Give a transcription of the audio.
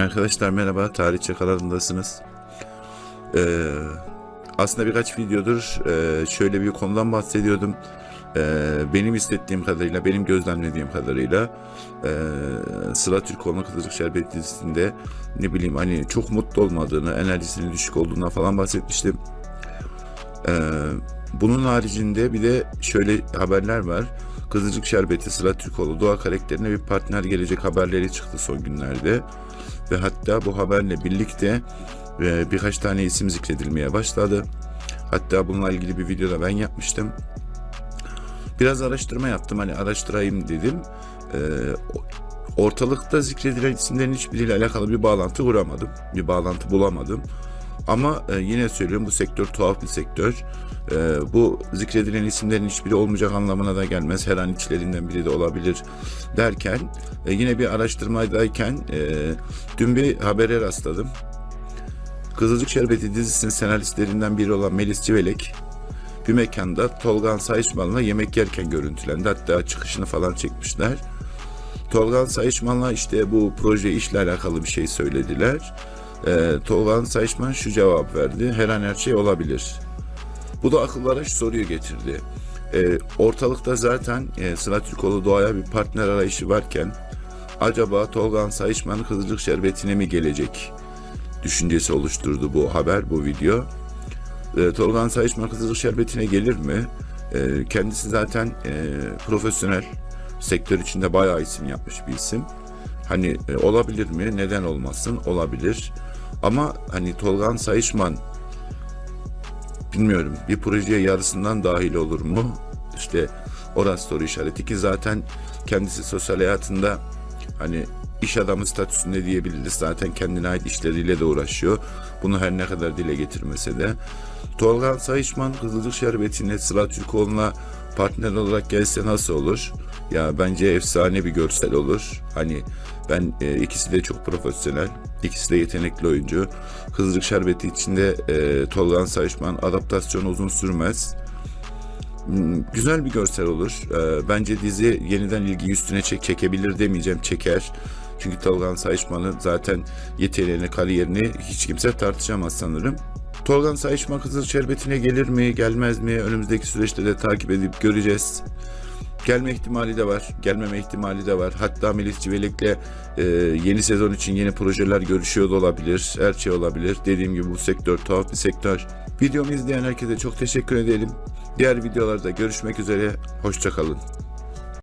Arkadaşlar merhaba, Tarihçe kanalındasınız. Ee, aslında birkaç videodur e, şöyle bir konudan bahsediyordum. Ee, benim hissettiğim kadarıyla, benim gözlemlediğim kadarıyla e, Sıla Türkoğlu'nun Kızılcık Şerbeti dizisinde ne bileyim hani çok mutlu olmadığını, enerjisinin düşük olduğundan falan bahsetmiştim. Ee, bunun haricinde bir de şöyle haberler var. Kızılcık Şerbeti Sıla Türkoğlu Doğa karakterine bir partner gelecek haberleri çıktı son günlerde. Ve hatta bu haberle birlikte e, birkaç tane isim zikredilmeye başladı. Hatta bununla ilgili bir videoda ben yapmıştım. Biraz araştırma yaptım hani araştırayım dedim. E, ortalıkta zikredilen isimlerin hiçbiriyle alakalı bir bağlantı kuramadım. Bir bağlantı bulamadım. Ama e, yine söylüyorum bu sektör tuhaf bir sektör. E, bu zikredilen isimlerin hiçbiri olmayacak anlamına da gelmez. Her an içlerinden biri de olabilir derken e, yine bir araştırmadayken e, dün bir habere rastladım. Kızılcık Şerbeti dizisinin senaristlerinden biri olan Melis Civelek bir mekanda Tolgan Sayışman'la yemek yerken görüntülendi. Hatta çıkışını falan çekmişler. Tolgan Sayışman'la işte bu proje işle alakalı bir şey söylediler. Ee, Tolgan Sayışman şu cevap verdi. Her an her şey olabilir. Bu da akıllara şu soruyu getirdi. Ee, ortalıkta zaten e, Sıla Türkoğlu Doğa'ya bir partner arayışı varken acaba Tolgan Sayışman Kızılcık Şerbeti'ne mi gelecek düşüncesi oluşturdu bu haber, bu video. Ee, Tolgan Sayışman Kızılcık Şerbeti'ne gelir mi? Ee, kendisi zaten e, profesyonel, sektör içinde bayağı isim yapmış bir isim. Hani e, olabilir mi? Neden olmasın? Olabilir. Ama hani Tolgan Sayışman bilmiyorum bir projeye yarısından dahil olur mu? İşte orası soru işareti ki zaten kendisi sosyal hayatında hani iş adamı statüsünde diyebiliriz. Zaten kendine ait işleriyle de uğraşıyor. Bunu her ne kadar dile getirmese de. Tolgan Sayışman Kızılcık Şerbeti'ne Sıla Türkoğlu'na partner olarak gelse nasıl olur? Ya bence efsane bir görsel olur. Hani ben e, ikisi de çok profesyonel. ikisi de yetenekli oyuncu. Kızılcık Şerbeti içinde e, Tolgan Sayışman adaptasyonu uzun sürmez. Hmm, Güzel bir görsel olur. Ee, bence dizi yeniden ilgiyi üstüne çek çekebilir demeyeceğim çeker. Çünkü Tolgan Sayışman'ın zaten yeteneğini, kariyerini hiç kimse tartışamaz sanırım. Tolgan Sayışman Kızıl Şerbeti'ne gelir mi, gelmez mi? Önümüzdeki süreçte de takip edip göreceğiz. Gelme ihtimali de var, gelmeme ihtimali de var. Hatta Melis Civelek'le e, yeni sezon için yeni projeler görüşüyor da olabilir. Her şey olabilir. Dediğim gibi bu sektör tuhaf bir sektör. Videomu izleyen herkese çok teşekkür edelim. Diğer videolarda görüşmek üzere. Hoşçakalın.